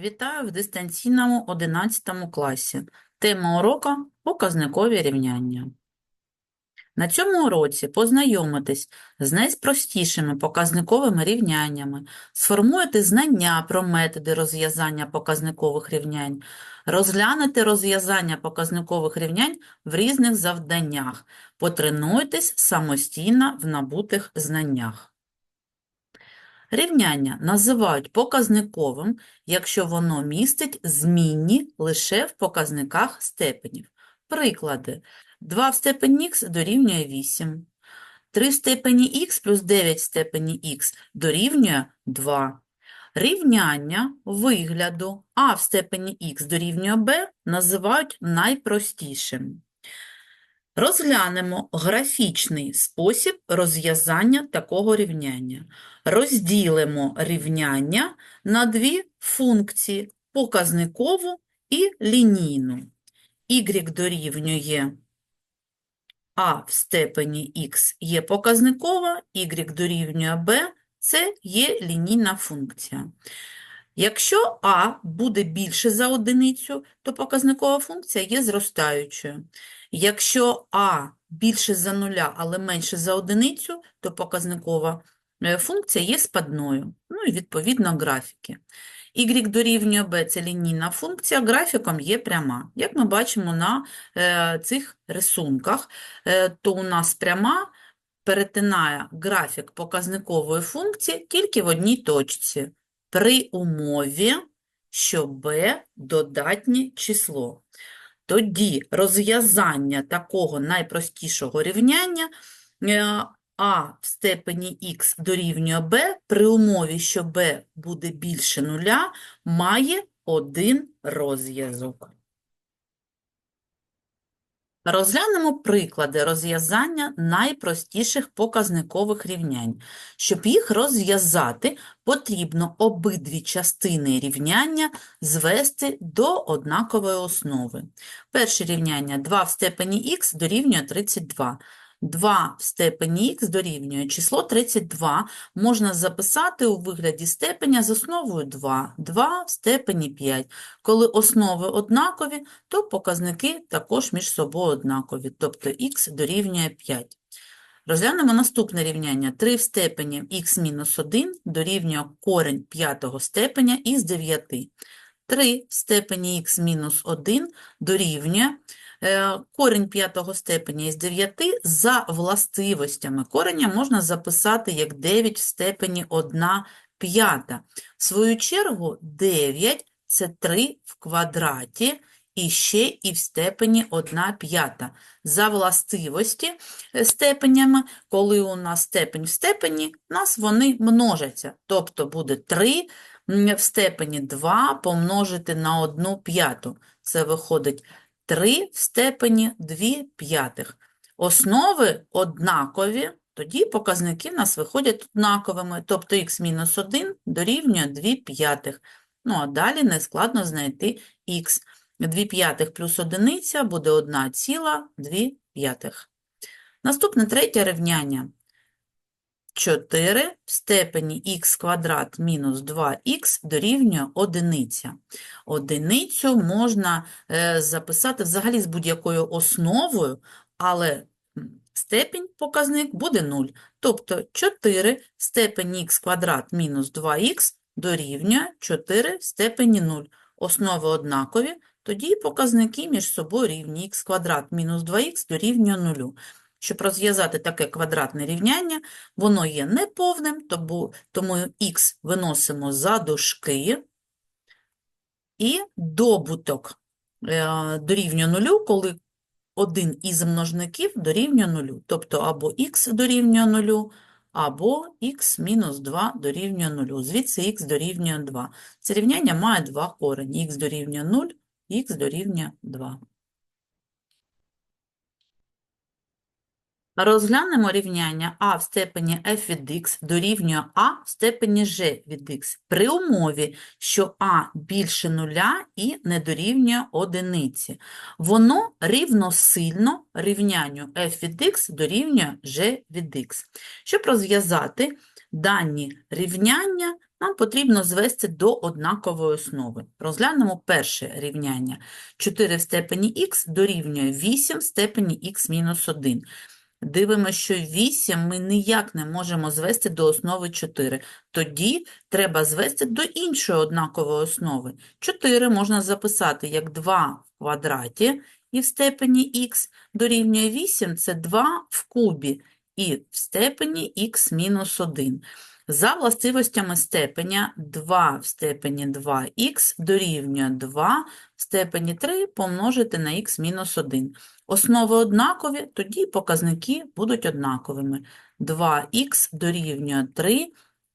Вітаю в дистанційному 11 класі. Тема урока – показникові рівняння. На цьому уроці познайомитесь з найпростішими показниковими рівняннями, сформуєте знання про методи розв'язання показникових рівнянь, розглянете розв'язання показникових рівнянь в різних завданнях, потренуйтесь самостійно в набутих знаннях. Рівняння називають показниковим, якщо воно містить змінні лише в показниках степенів. Приклади. 2 в степені х дорівнює 8. 3 в степені х плюс 9 в степені х дорівнює 2. Рівняння вигляду а в степені х дорівнює b називають найпростішим. Розглянемо графічний спосіб розв'язання такого рівняння. Розділимо рівняння на дві функції – показникову і лінійну. y дорівнює а в степені х є показникова, y дорівнює b – це є лінійна функція. Якщо а буде більше за одиницю, то показникова функція є зростаючою. Якщо а більше за нуля, але менше за одиницю, то показникова е, функція є спадною. Ну і відповідно графіки. y дорівнює b – це лінійна функція, графіком є пряма. Як ми бачимо на е, цих рисунках, е, то у нас пряма перетинає графік показникової функції тільки в одній точці при умові, що b – додатнє число. Тоді розв'язання такого найпростішого рівняння е, а в степені х дорівнює b при умові, що b буде більше нуля, має один розв'язок. Розглянемо приклади розв'язання найпростіших показникових рівнянь. Щоб їх розв'язати, потрібно обидві частини рівняння звести до однакової основи. Перше рівняння 2 в степені х дорівнює 32. 2 в степені х дорівнює число 32 можна записати у вигляді степеня з основою 2, 2 в степені 5. Коли основи однакові, то показники також між собою однакові, тобто х дорівнює 5. Розглянемо наступне рівняння. 3 в степені х-1 дорівнює корень п'ятого степеня із 9. 3 в степені х-1 дорівнює е, корень п'ятого степеня із 9 за властивостями. Кореня можна записати як 9 в степені 1 п'ята. В свою чергу 9 – це 3 в квадраті і ще і в степені 1 п'ята. За властивості е, степенями, коли у нас степень в степені, у нас вони множаться. Тобто буде 3 в степені 2 помножити на 1 п'яту. Це виходить 3 в степені 2 п'ятих. Основи однакові, тоді показники в нас виходять однаковими, тобто х-1 дорівнює 2 п'ятих. Ну, а далі нескладно знайти х. 2 п'ятих плюс одиниця буде 1 ціла 2 п'ятих. Наступне третє рівняння. 4 в степені х квадрат мінус 2х дорівнює одиниця. Одиницю можна е, записати взагалі з будь-якою основою, але степінь, показник буде 0. Тобто 4 в степені х квадрат мінус 2х дорівнює 4 в степені 0. Основи однакові, тоді показники між собою рівні х квадрат мінус 2х дорівнює 0. Щоб розв'язати таке квадратне рівняння, воно є неповним, тому, тому х виносимо за дужки, і добуток е, дорівнює нулю, коли один із множників дорівнює нулю. Тобто або х дорівнює нулю, або х мінус 2 дорівнює нулю. Звідси х дорівнює 2. Це рівняння має два корені. х дорівнює 0, х дорівнює 2. Розглянемо рівняння а в степені f від х дорівнює а в степені g від х при умові, що а більше нуля і не дорівнює одиниці. Воно рівносильно рівнянню f від х дорівнює g від х. Щоб розв'язати дані рівняння, нам потрібно звести до однакової основи. Розглянемо перше рівняння. 4 в степені х дорівнює 8 в степені х мінус 1. Дивимося, що 8 ми ніяк не можемо звести до основи 4. Тоді треба звести до іншої однакової основи. 4 можна записати як 2 в квадраті і в степені х дорівнює 8 – це 2 в кубі і в степені х мінус 1. За властивостями степеня 2 в степені 2х дорівнює 2 в степені 3 помножити на х мінус 1. Основи однакові, тоді показники будуть однаковими. 2х дорівнює 3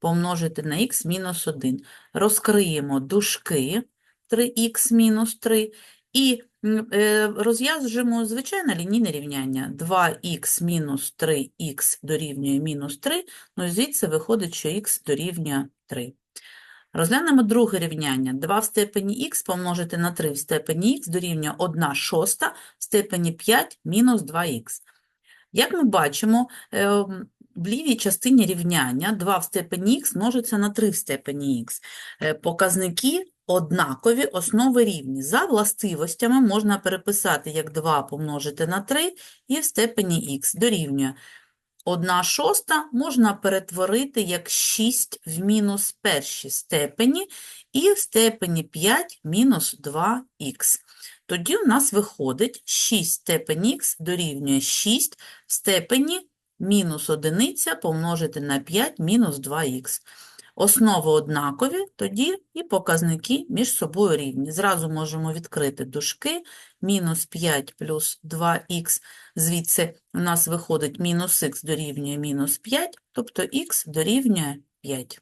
помножити на х мінус 1. Розкриємо дужки 3х мінус 3 і розв'яжемо звичайне лінійне рівняння. 2х мінус 3х дорівнює мінус 3, ну і звідси виходить, що х дорівнює 3. Розглянемо друге рівняння. 2 в степені х помножити на 3 в степені х дорівнює 1 шоста в степені 5 мінус 2х. Як ми бачимо, е, в лівій частині рівняння 2 в степені х множиться на 3 в степені х. Е, Показники однакові, основи рівні. За властивостями можна переписати як 2 помножити на 3 і в степені х дорівнює. 1 шоста можна перетворити як 6 в мінус першій степені і в степені 5 мінус 2х. Тоді у нас виходить 6 степені х дорівнює 6 в степені мінус одиниця помножити на 5 мінус 2х. Основи однакові, тоді і показники між собою рівні. Зразу можемо відкрити дужки. Мінус 5 плюс 2х, звідси у нас виходить мінус х дорівнює мінус 5, тобто х дорівнює 5.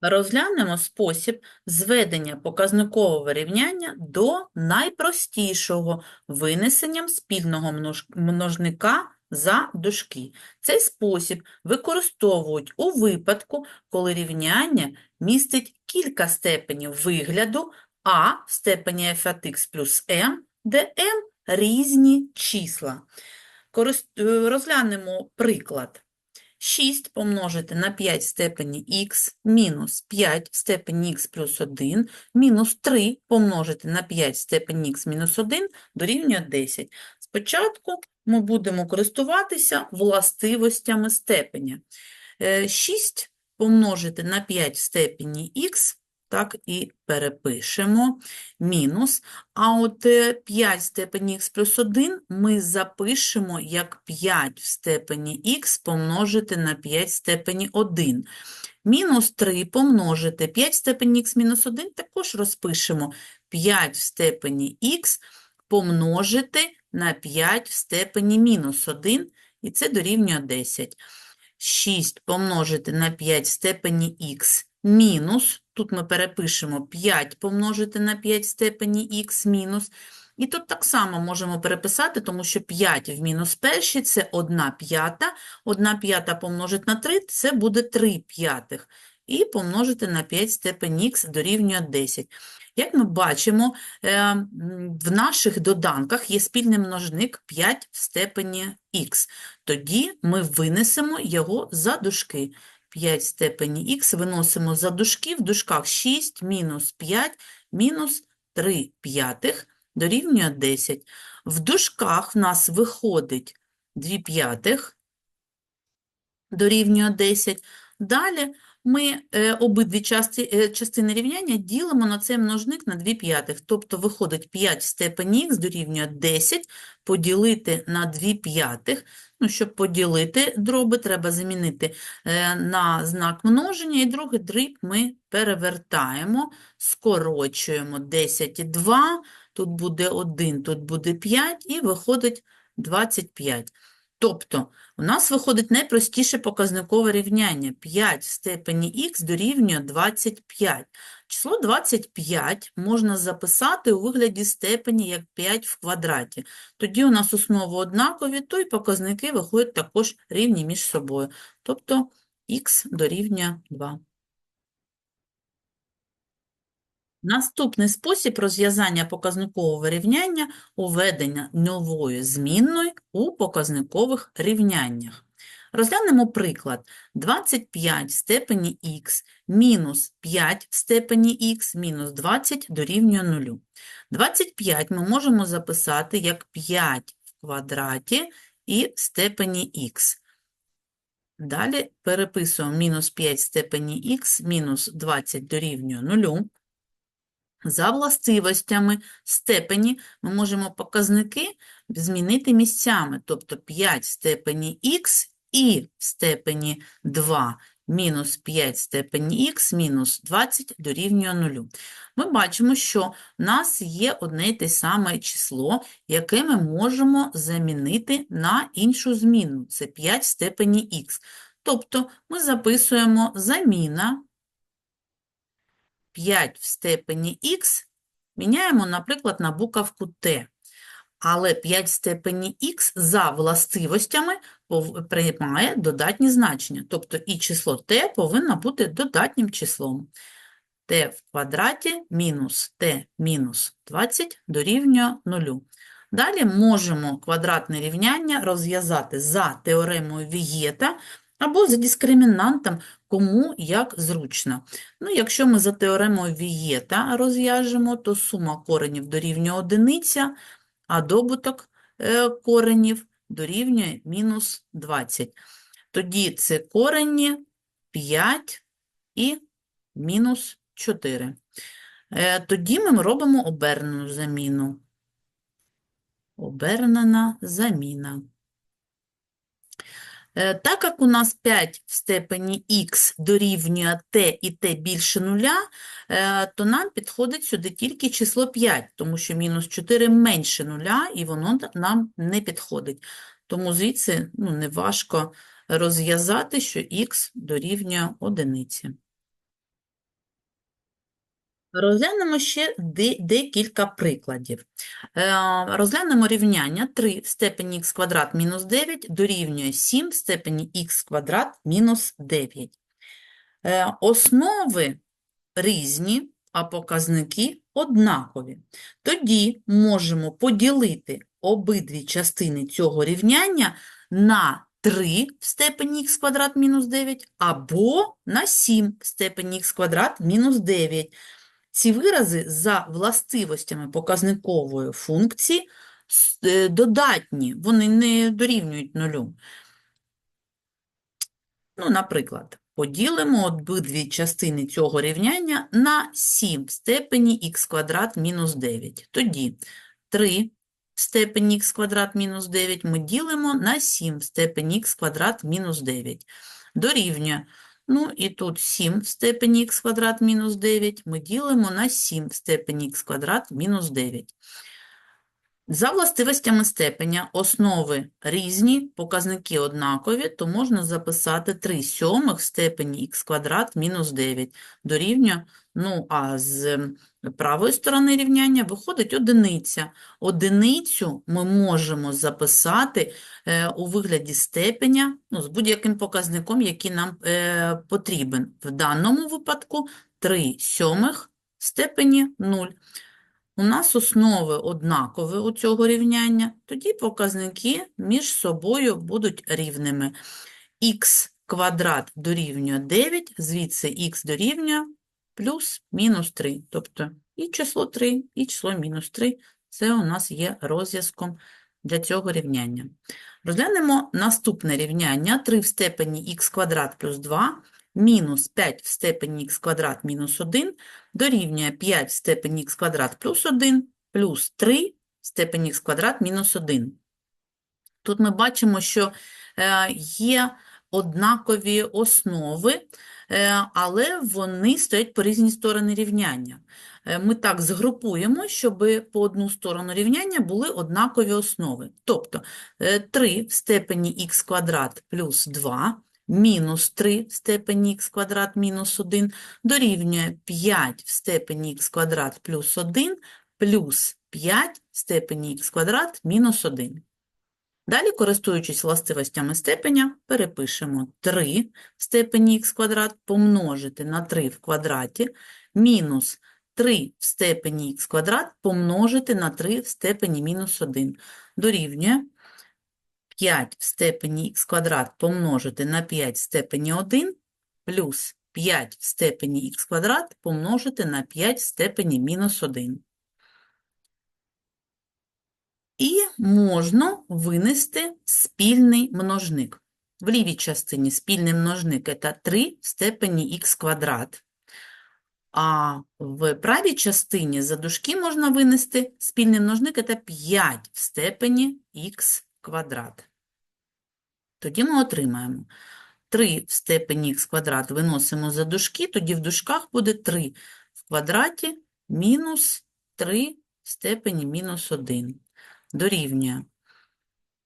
Розглянемо спосіб зведення показникового рівняння до найпростішого винесенням спільного множ- множника за дужки. Цей спосіб використовують у випадку, коли рівняння містить кілька степенів вигляду а в степені f от x плюс m, де m – різні числа. Е, Розглянемо приклад. 6 помножити на 5 в степені х мінус 5 в степені х плюс 1 мінус 3 помножити на 5 в степені х мінус 1 дорівнює 10. Спочатку ми будемо користуватися властивостями степеня. Е, 6 помножити на 5 в степені х, так і перепишемо, мінус. А от е, 5 в степені х плюс 1 ми запишемо як 5 в степені х помножити на 5 в степені 1. Мінус 3 помножити 5 в степені х мінус 1 також розпишемо 5 в степені х помножити на 5 в степені мінус 1, і це дорівнює 10. 6 помножити на 5 в степені х мінус, тут ми перепишемо 5 помножити на 5 в степені х мінус, і тут так само можемо переписати, тому що 5 в мінус першій – це 1 п'ята, 1 п'ята помножити на 3 – це буде 3 п'ятих, і помножити на 5 в степені х дорівнює 10. Як ми бачимо, е, в наших доданках є спільний множник 5 в степені х. Тоді ми винесемо його за дужки. 5 в степені х виносимо за дужки, в дужках 6 мінус 5 мінус 3 п'ятих дорівнює 10. В дужках в нас виходить 2 п'ятих дорівнює 10. Далі ми е, обидві е, частини рівняння ділимо на цей множник на 2 п'ятих. Тобто виходить 5 в степені х дорівнює 10 поділити на 2 п'ятих. Ну, щоб поділити дроби, треба замінити е, на знак множення, і другий дріб ми перевертаємо, скорочуємо 10 і 2, тут буде 1, тут буде 5, і виходить 25. Тобто, у нас виходить найпростіше показникове рівняння. 5 в степені х дорівнює 25. Число 25 можна записати у вигляді степені як 5 в квадраті. Тоді у нас основи однакові, то й показники виходять також рівні між собою. Тобто х дорівнює 2. Наступний спосіб розв'язання показникового рівняння – уведення нової змінної у показникових рівняннях. Розглянемо приклад. 25 в степені х мінус 5 в степені х мінус 20 дорівнює 0. 25 ми можемо записати як 5 в квадраті і в степені х. Далі переписуємо мінус 5 в степені х мінус 20 дорівнює 0. За властивостями степені ми можемо показники змінити місцями, тобто 5 в степені х і в степені 2 мінус 5 в степені х мінус 20 дорівнює 0. Ми бачимо, що в нас є одне й те саме число, яке ми можемо замінити на іншу зміну. Це 5 в степені х. Тобто ми записуємо заміна 5 в степені х міняємо, наприклад, на буковку t. Але 5 в степені х за властивостями приймає додатні значення. Тобто і число t повинно бути додатнім числом. t в квадраті мінус t мінус 20 дорівнює 0. Далі можемо квадратне рівняння розв'язати за теоремою Вієта або за дискримінантом, кому як зручно. Ну, якщо ми за теоремою Вієта розв'яжемо, то сума коренів дорівнює одиниця, а добуток е, коренів дорівнює мінус 20. Тоді це корені 5 і мінус 4. Е, Тоді ми робимо обернену заміну. Обернена заміна. Е, Так як у нас 5 в степені х дорівнює t і t більше нуля, е, то нам підходить сюди тільки число 5, тому що мінус 4 менше нуля, і воно нам не підходить. Тому звідси ну, неважко розв'язати, що х дорівнює одиниці. Розглянемо ще декілька прикладів. Е, Розглянемо рівняння 3 в степені х квадрат мінус 9 дорівнює 7 в степені х квадрат мінус 9. Е, Основи різні, а показники однакові. Тоді можемо поділити обидві частини цього рівняння на 3 в степені х квадрат мінус 9 або на 7 в степені х квадрат мінус 9. Ці вирази за властивостями показникової функції е, додатні, вони не дорівнюють нулю. Ну, наприклад, поділимо обидві частини цього рівняння на 7 в степені х квадрат мінус 9. Тоді 3 в степені х квадрат мінус 9 ми ділимо на 7 в степені х квадрат мінус 9. Дорівнює. Ну і тут 7 в степені х квадрат мінус 9 ми ділимо на 7 в степені х квадрат мінус 9. За властивостями степеня основи різні, показники однакові, то можна записати 3 сьомих в степені х квадрат мінус 9 дорівнює, ну а з правої сторони рівняння виходить одиниця. Одиницю ми можемо записати е, у вигляді степеня ну, з будь-яким показником, який нам е, потрібен. В даному випадку 3 сьомих степені 0. У нас основи однакові у цього рівняння, тоді показники між собою будуть рівними. х квадрат дорівнює 9, звідси х дорівнює плюс мінус 3. Тобто і число 3, і число мінус 3 – це у нас є розв'язком для цього рівняння. Розглянемо наступне рівняння. 3 в степені х квадрат плюс 2 мінус 5 в степені х квадрат мінус 1 дорівнює 5 в степені х квадрат плюс 1 плюс 3 в степені х квадрат мінус 1. Тут ми бачимо, що е, є однакові основи, але вони стоять по різні сторони рівняння. Е, Ми так згрупуємо, щоб по одну сторону рівняння були однакові основи. Тобто е, 3 в степені х квадрат плюс 2 мінус 3 в степені х квадрат мінус 1 дорівнює 5 в степені х квадрат плюс 1 плюс 5 в степені х квадрат мінус 1. Далі, користуючись властивостями степеня, перепишемо 3 в степені х квадрат помножити на 3 в квадраті мінус 3 в степені х квадрат помножити на 3 в степені мінус 1 дорівнює 5 в степені х квадрат помножити на 5 в степені 1 плюс 5 в степені х квадрат помножити на 5 в степені мінус 1. І можна винести спільний множник. В лівій частині спільний множник – це 3 в степені х квадрат. А в правій частині за дужки можна винести спільний множник – це 5 в степені х квадрат. Тоді ми отримаємо 3 в степені х квадрат виносимо за дужки, тоді в дужках буде 3 в квадраті мінус 3 в степені мінус 1. Дорівнює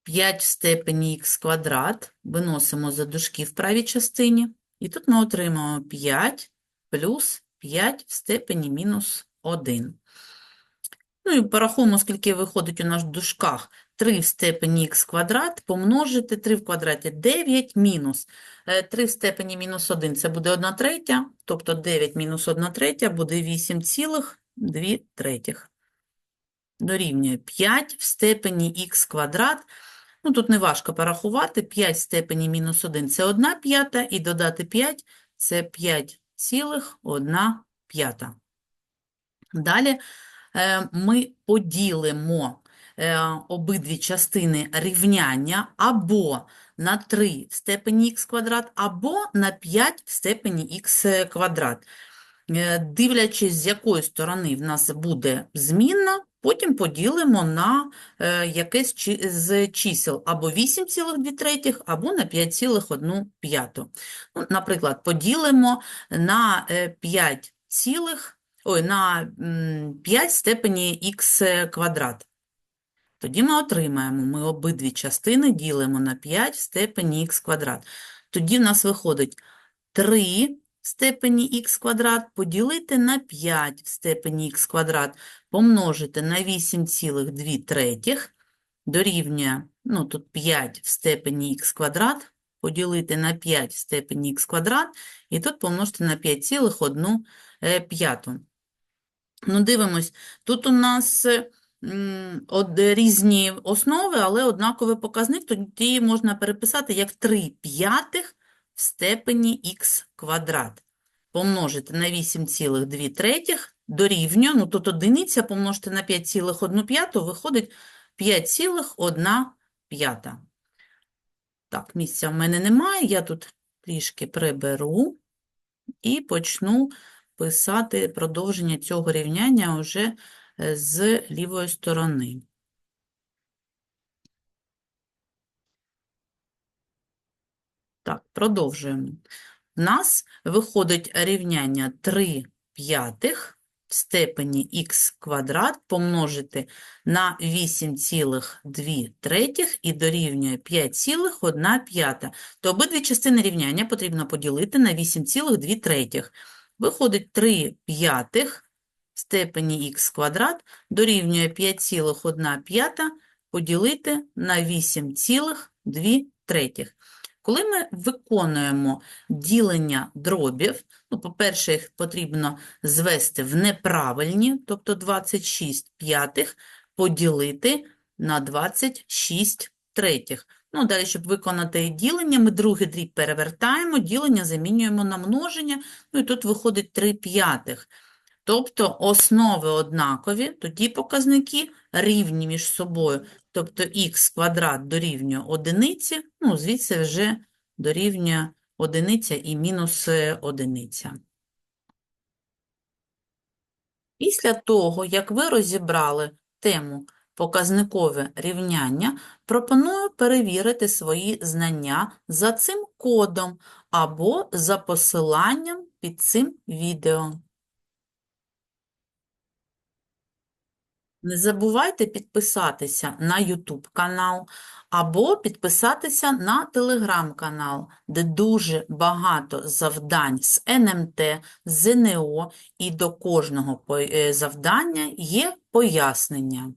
5 в степені х квадрат виносимо за дужки в правій частині, і тут ми отримаємо 5 плюс 5 в степені мінус 1. Ну і порахуємо, скільки виходить у нас в дужках. 3 в степені х квадрат помножити 3 в квадраті 9 мінус. Е, 3 в степені мінус 1 це буде 1 третя, тобто 9 мінус 1 третя буде 8,2 третіх. Дорівнює 5 в степені х квадрат. Ну, тут не важко порахувати. 5 в степені мінус 1 – це 1 п'ята, і додати 5 – це 5,1 п'ята. Далі е, ми поділимо е, обидві частини рівняння або на 3 в степені х квадрат, або на 5 в степені х квадрат. Е, Дивлячись, з якої сторони в нас буде змінна, потім поділимо на е, якесь з чисел або 8,2 або на 5,1. Ну, наприклад, поділимо на е, 5 цілих, ой, на 5 степені х квадрат. Тоді ми отримаємо, ми обидві частини ділимо на 5 в степені х квадрат. Тоді в нас виходить 3 в степені х квадрат поділити на 5 в степені х квадрат помножити на 8,2 третіх дорівнює, ну тут 5 в степені х квадрат поділити на 5 в степені х квадрат і тут помножити на 5,1 е, п'яту. Ну, дивимось, тут у нас од- різні основи, але однаковий показник, тоді можна переписати як 3 п'ятих в степені х квадрат. Помножити на 8,2 третіх дорівнює, ну тут одиниця помножити на 5,1 п'яту, виходить 5,1 п'ята. Так, місця в мене немає, я тут трішки приберу і почну писати продовження цього рівняння вже з лівої сторони. Так, продовжуємо. В нас виходить рівняння 3 п'ятих в степені х квадрат помножити на 8,2 третіх і дорівнює 5,1 п'ята. То обидві частини рівняння потрібно поділити на 8,2 третіх. Виходить 3 п'ятих в степені х квадрат дорівнює 5,1 п'ята поділити на 8,2 третіх. Коли ми виконуємо ділення дробів, ну, по-перше, їх потрібно звести в неправильні, тобто 26 п'ятих, поділити на 26 третіх. Ну, далі, щоб виконати ділення, ми другий дріб перевертаємо, ділення замінюємо на множення, ну і тут виходить 3 п'ятих. Тобто основи однакові, тоді показники рівні між собою. Тобто х квадрат дорівнює одиниці, ну, звідси вже дорівнює одиниця і мінус е, одиниця. Після того, як ви розібрали тему показникове рівняння, пропоную перевірити свої знання за цим кодом або за посиланням під цим відео. Не забувайте підписатися на YouTube канал або підписатися на Telegram канал, де дуже багато завдань з НМТ, ЗНО, і до кожного е, завдання є пояснення.